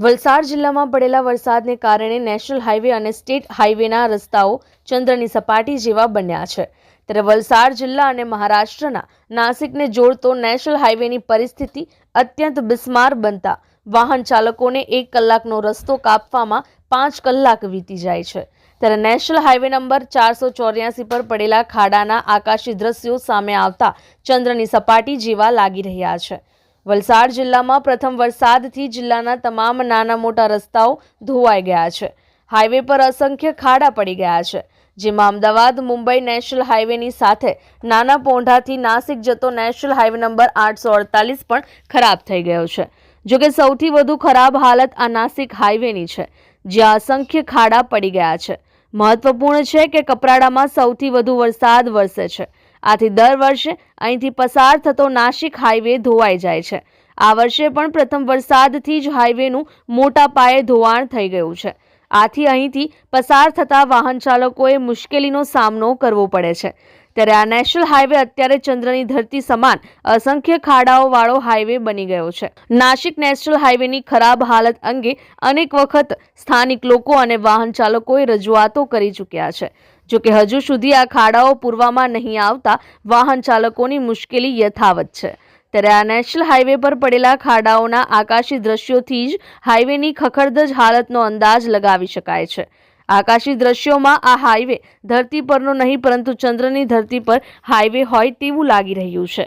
વલસાડ જિલ્લામાં પડેલા વરસાદને કારણે નેશનલ હાઈવે અને સ્ટેટ હાઈવેના રસ્તાઓ ચંદ્રની સપાટી જેવા બન્યા છે. ત્યારે વલસાડ જિલ્લા અને મહારાષ્ટ્રના નાસિકને જોડતો નેશનલ હાઈવેની પરિસ્થિતિ અત્યંત બિસ્માર બનતા વાહન ચાલકોને એક કલાકનો રસ્તો કાપવામાં પાંચ કલાક વીતી જાય છે. ત્યારે નેશનલ હાઈવે નંબર ચારસો ચોર્યાસી પર પડેલા ખાડાના આકાશી દ્રશ્યો સામે આવતા ચંદ્રની સપાટી જેવા લાગી રહ્યા છે. વલસાડ જિલ્લામાં પ્રથમ વરસાદથી જિલ્લાના તમામ નાના મોટા રસ્તાઓ ધોવાઈ ગયા છે. હાઈવે પર અસંખ્ય ખાડા પડી ગયા છે, જેમાં અમદાવાદ, મુંબઈ નેશનલ હાઈવેની સાથે નાના પોંઢાથી નાસિક જતો નેશનલ હાઈવે નંબર આઠસો અડતાલીસ પણ ખરાબ થઈ ગયો છે. જોકે સૌથી વધુ ખરાબ હાલત આ નાસિક હાઈવેની છે, જ્યાં અસંખ્ય ખાડા પડી ગયા છે. મહત્વપૂર્ણ છે કે કપરાડામાં સૌથી વધુ વરસાદ વરસે છે. આથી દર વર્ષે અહીંથી પસાર થતો નાસિક હાઈવે ધોવાઈ જાય છે. આ વર્ષે પણ પ્રથમ વરસાદથી જ હાઈવેનું મોટા પાયે ધોવાણ થઈ ગયું છે. આથી અહીંથી પસાર થતા વાહન ચાલકોએ મુશ્કેલીનો સામનો કરવો પડે છે. ત્યારે આ નેશનલ હાઈવે અત્યારે ચંદ્રની ધરતી સમાન અસંખ્ય ખાડાઓવાળો હાઈવે બની ગયો છે. નાસિક નેશનલ હાઈવેની ખરાબ હાલત અંગે અનેક વખત સ્થાનિક લોકો અને વાહન ચાલકોએ રજૂઆતો કરી ચૂક્યા છે. જોકે હજુ સુધી આ ખાડાઓ પૂરવામાં નહીં આવતા વાહન ચાલકોની મુશ્કેલી યથાવત છે. ત્યારે આ નેશનલ હાઈવે પર પડેલા ખાડાઓના આકાશી દ્રશ્યોથી જ હાઈવેની ખખડધજ હાલતનો અંદાજ લગાવી શકાય છે. આકાશી દ્રશ્યોમાં આ હાઈવે ધરતી પરનો નહીં, પરંતુ ચંદ્રની ધરતી પર હાઈવે હોય તેવું લાગી રહ્યું છે.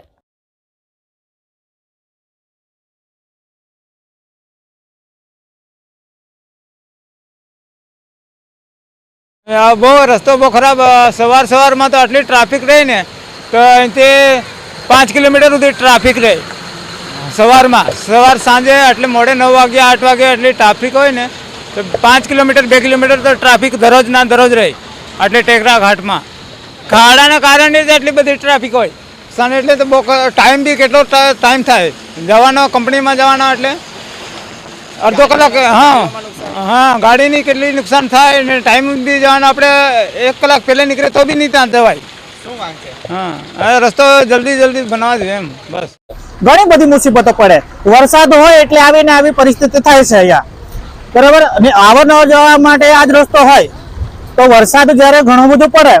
બહુ રસ્તો બહુ ખરાબ સવાર સવારમાં તો આટલી ટ્રાફિક રહી ને, તો અહીંથી પાંચ કિલોમીટર સુધી ટ્રાફિક રહે. સવારમાં, સવાર સાંજે એટલે મોડે નવ વાગે આઠ વાગે એટલી ટ્રાફિક હોય ને તો પાંચ કિલોમીટર બે કિલોમીટર તો ટ્રાફિક દરરોજ ના દરરોજ રહે. એટલે ટેકરા ઘાટમાં. ખાડાના કારણે જ એટલી બધી ટ્રાફિક હોય. સન એટલે તો બહુ ટાઈમ બી કેટલો ટાઈમ થાય. જવાનો કંપનીમાં જવાનો એટલે અડધો કલાક હા હા ગાડીની કેટલી નુકસાન થાય ને ટાઈમ બી જવાનો આપણે એક કલાક પહેલાં નીકળે તો બી નહીં ત્યાં જવાય. શું હા રસ્તો જલ્દી જલ્દી બનાવવા જોઈએ એમ બસ. ઘણી બધી મુસીબતો પડે. વરસાદ હોય એટલે આવીને આવી પરિસ્થિતિ થાય છે અહીંયા. બરાબર? અને અવારનવાર જવા માટે આ જ રસ્તો હોય તો વરસાદ જ્યારે ઘણો બધો પડે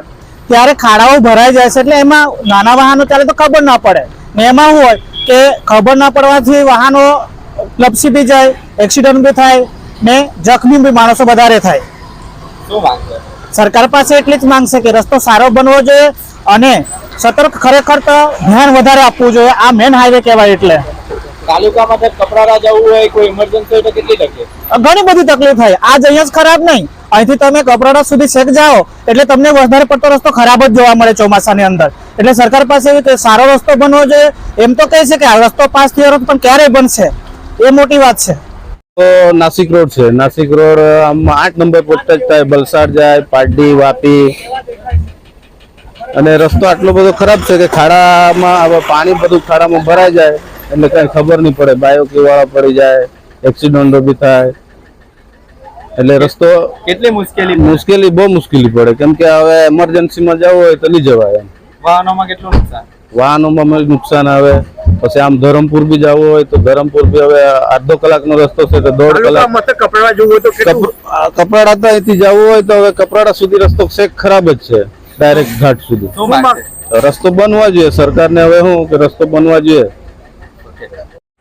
ત્યારે ખાડાઓ ભરાઈ જાય છે. એટલે એમાં નાના વાહનો ત્યારે તો ખબર ના પડે. ને એમાં શું હોય કે ખબર ના પડવાથી વાહનો લપસી બી જાય એક્સિડન્ટ બી થાય ને જખમી બી માણસો વધારે થાય. સરકાર પાસે એટલી જ માંગ છે કે રસ્તો સારો બનવો જોઈએ અને સતર્ક ખરેખર તો ધ્યાન વધારે આપવું જોઈએ. આ મેન હાઈવે કહેવાય એટલે. તાલુકામાં તો કપરારા જવું હોય કોઈ ઇમરજન્સી હોય તો કેટલી તકલીફ? ઘણી બધી તકલીફ થાય. આજ અહીંયા જ ખરાબ નહીં. અહીંથી તમે કપરાડા સુધી શેક જાઓ એટલે તમને વધારે પડતો રસ્તો ખરાબ જ જોવા મળે ચોમાસાની અંદર. એટલે સરકાર પાસે એવી સારો રસ્તો બનવો જોઈએ. એમ તો કહે છે કે આ રસ્તો પાસ થયો પણ ક્યારે બનશે? એ મોટી વાત છે. તો નાસિક રોડ છે. નાસિક રોડ આમ આઠ નંબર પોતે જ થાય. વલસાડ જાય પારડી વાપી. અને રસ્તો આટલો બધો ખરાબ છે કે ખાડામાં પાણી બધું ખાડામાં ભરાઈ જાય. એટલે કઈ ખબર નહીં પડે. બાયો વાળા પડી જાય એક્સિડન્ટો બી થાય. એટલે રસ્તો કેટલી મુશ્કેલી મુશ્કેલી બહુ મુશ્કેલી પડે. કેમ કે હવે એમરજન્સીમાં જવું હોય તો નહીં જવાય એમ. વાહનોમાં કેટલું નુકસાન? વાહનોમાં નુકસાન આવે. પછી આમ ધરમપુર બી જવું હોય તો ધરમપુર બી હવે અડધો કલાકનો રસ્તો છે તો દોઢ કલાક. કપરાડા જવું હોય તો કપ- કપરાડા તો અહીંથી જવું હોય તો હવે કપરાડા સુધી રસ્તો શેક ખરાબ જ છે? ડાયરેક્ટ ઘાટ સુધી. રસ્તો બનવા જોઈએ. સરકારને હવે શું કે રસ્તો બનવા જોઈએ.